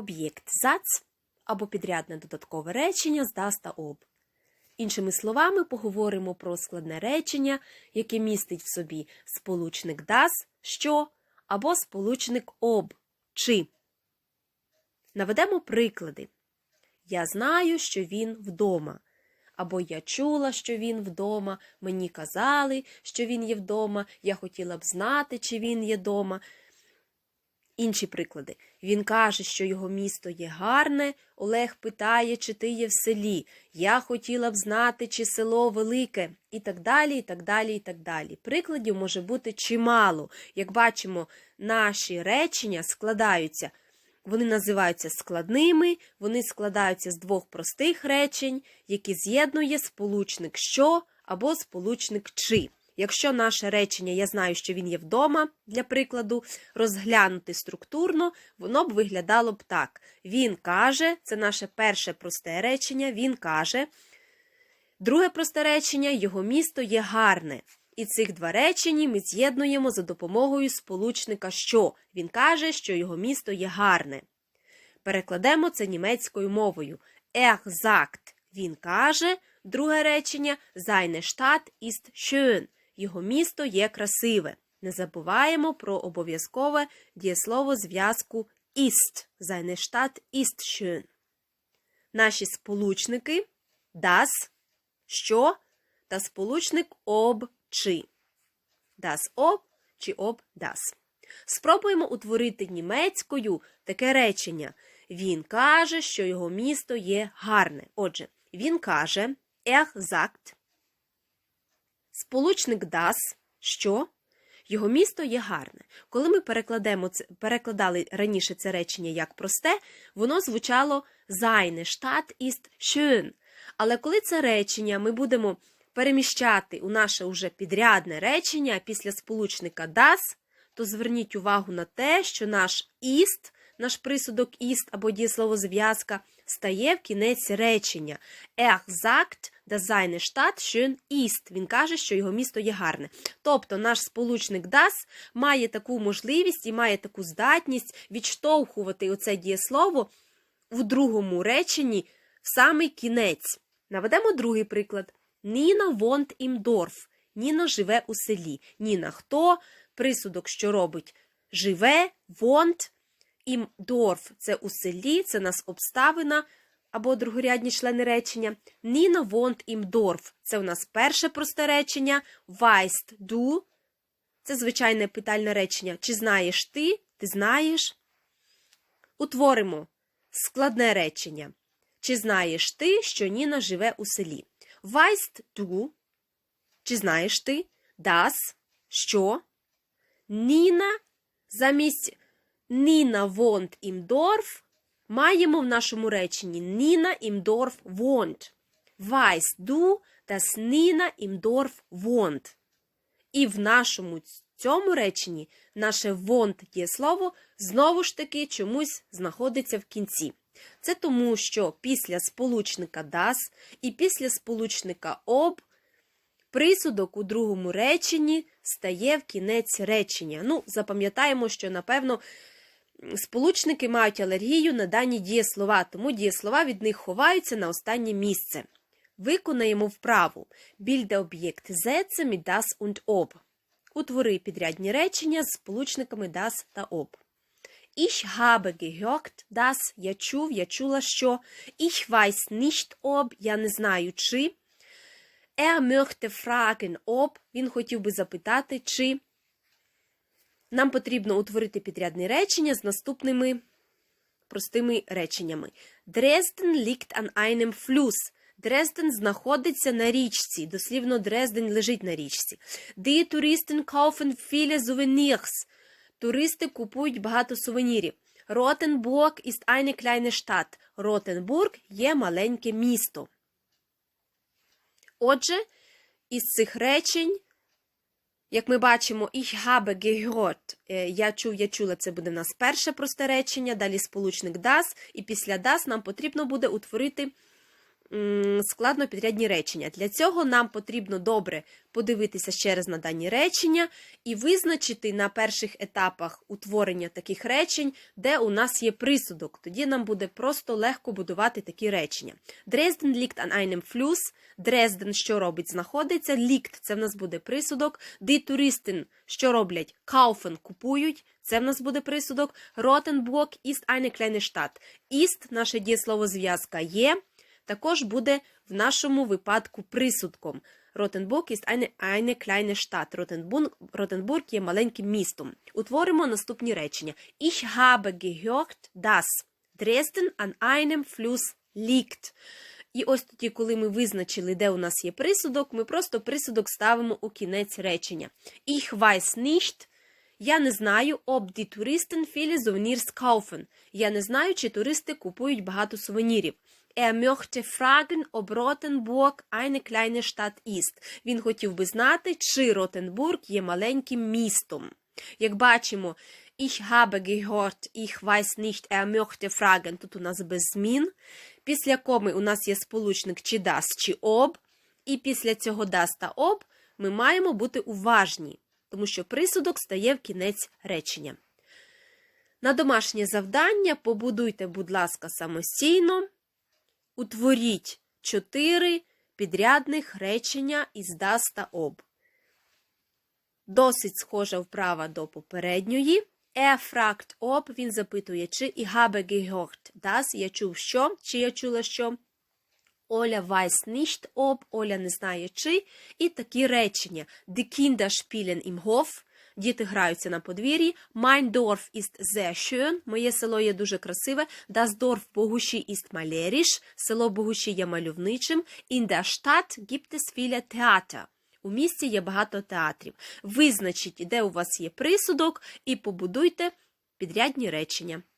об'єкт зац або підрядне додаткове речення з das та об. Іншими словами, поговоримо про складне речення, яке містить в собі сполучник das, що або сполучник об чи. Наведемо приклади. Я знаю, що він вдома. Або я чула, що він вдома, мені казали, що він є вдома, я хотіла б знати, чи він є вдома. Інші приклади. Він каже, що його місто є гарне. Олег питає, чи ти є в селі. Я хотіла б знати, чи село велике, і так далі, і так далі, і так далі. Прикладів може бути чимало. Як бачимо, наші речення складаються. Вони називаються складними, вони складаються з двох простих речень, які з'єднує сполучник що або сполучник чи. Якщо наше речення я знаю, що він є вдома, для прикладу, розглянути структурно, воно б виглядало б так. Він каже, це наше перше просте речення, він каже. Друге просте речення його місто є гарне. І цих два речення ми з'єднуємо за допомогою сполучника що. Він каже, що його місто є гарне. Перекладемо це німецькою мовою. Er sagt – він каже. Друге речення Seine Stadt ist schön. Його місто є красиве. Не забуваємо про обов'язкове дієслово зв'язку ist. Seine Stadt ist. Наші сполучники das, що та сполучник об чи. Das об чи об das. Спробуємо утворити німецькою таке речення. Він каже, що його місто є гарне. Отже, він каже, er sagt, сполучник das, що його місто є гарне. Коли ми перекладемо перекладали раніше це речення як просте, воно звучало seine Stadt ist schön. Але коли це речення ми будемо переміщати у наше уже підрядне речення після сполучника das, то зверніть увагу на те, що наш ist, наш присудок ist або дієсловозв'язка стає в кінець речення. Er dass seine Stadt schön ist. Він каже, що його місто є гарне. Тобто наш сполучник das має таку можливість і має таку здатність відштовхувати оце дієслово в другому реченні в самий кінець. Наведемо другий приклад. Ніна im Dorf. Ніна живе у селі. Ніна хто? Присудок, що робить живе, im Dorf – це у селі, це нас обставина або другорядні члени речення. Ніна wohnt im Dorf – це у нас перше просте речення. Weißt du – це звичайне питальне речення. Чи знаєш ти? Ти знаєш? Утворимо складне речення. Чи знаєш ти, що Ніна живе у селі? Weißt du? Чи знаєш ти? Das – що? Ніна замість Ніна wohnt im Dorf маємо в нашому реченні Ніна Dorf wohnt. Weißt du, dass Ніна Dorf wohnt? І в нашому цьому реченні наше wohnt дієслово знову ж таки чомусь знаходиться в кінці. Це тому, що після сполучника das і після сполучника об присудок у другому реченні стає в кінець речення. Ну, запам'ятаємо, що, напевно, сполучники мають алергію на дані дієслова, тому дієслова від них ховаються на останнє місце. Виконаємо вправу більде об'єкт setze mit das und ob. Утвори підрядні речення з сполучниками das та ob. Ich habe gehört, dass, я чув, я чула, що. Ich weiß nicht, ob, я не знаю, чи. Er möchte fragen, ob, він хотів би запитати, чи. Нам потрібно утворити підрядне речення з наступними простими реченнями. Dresden liegt an einem Fluss. Дрезден знаходиться на річці. Дослівно, Дрезден лежить на річці. Die Touristen kaufen viele Souvenirs. Туристи купують багато сувенірів. Ротенбург ist eine kleine Stadt. Ротенбург є маленьке місто. Отже, із цих речень, як ми бачимо, ich habe gehört, е, я чув, я чула, це буде в нас перше просте речення, далі сполучник das, і після das нам потрібно буде утворити складнопідрядні речення. Для цього нам потрібно добре подивитися ще раз на дані речення і визначити на перших етапах утворення таких речень, де у нас є присудок. Тоді нам буде просто легко будувати такі речення. Дрезден liegt an einem Fluss. Дрезден, що робить, знаходиться. Liegt – це в нас буде присудок. Die Touristen, що роблять, kaufen – купують. Це в нас буде присудок. Ротенбург ist eine kleine Stadt. Ist – наше дієслово зв'язка є. Також буде в нашому випадку присудком. Ротенбург eine, eine kleine Stadt. Ротенбург, Ротенбург є маленьким містом. Утворимо наступні речення. Ich habe gehört, dass Dresden an einem Fluss liegt. І ось тоді, коли ми визначили, де у нас є присудок, ми просто присудок ставимо у кінець речення. Ich weiß nicht, я не знаю, ob die Touristen viele Souvenirs kaufen. Я не знаю, чи туристи купують багато сувенірів. Er möchte fragen, ob Rothenburg eine kleine Stadt ist. Він хотів би знати, чи Ротенбург є маленьким містом. Як бачимо, ich habe gehört, ich weiß nicht, er möchte fragen. Тут у нас без змін. Після коми у нас є сполучник чи das, чи об. І після цього das та об ми маємо бути уважні, тому що присудок стає в кінець речення. На домашнє завдання побудуйте, будь ласка, самостійно. Утворіть чотири підрядних речення із das та об. Досить схожа вправа до попередньої. Er fragt ob, він запитує, чи і habe gehört das, я чув що, чи я чула що. Оля weiß nicht ob, Оля не знає чи. І такі речення. Die Kinder spielen im Hof, діти граються на подвір'ї. Mein Dorf ist моє село є дуже красиве. Das Богуші ist malerisch, село Богуші є мальовничим. In der Stadt gibt. У місті є багато театрів. Визначіть, де у вас є присудок, і побудуйте підрядні речення.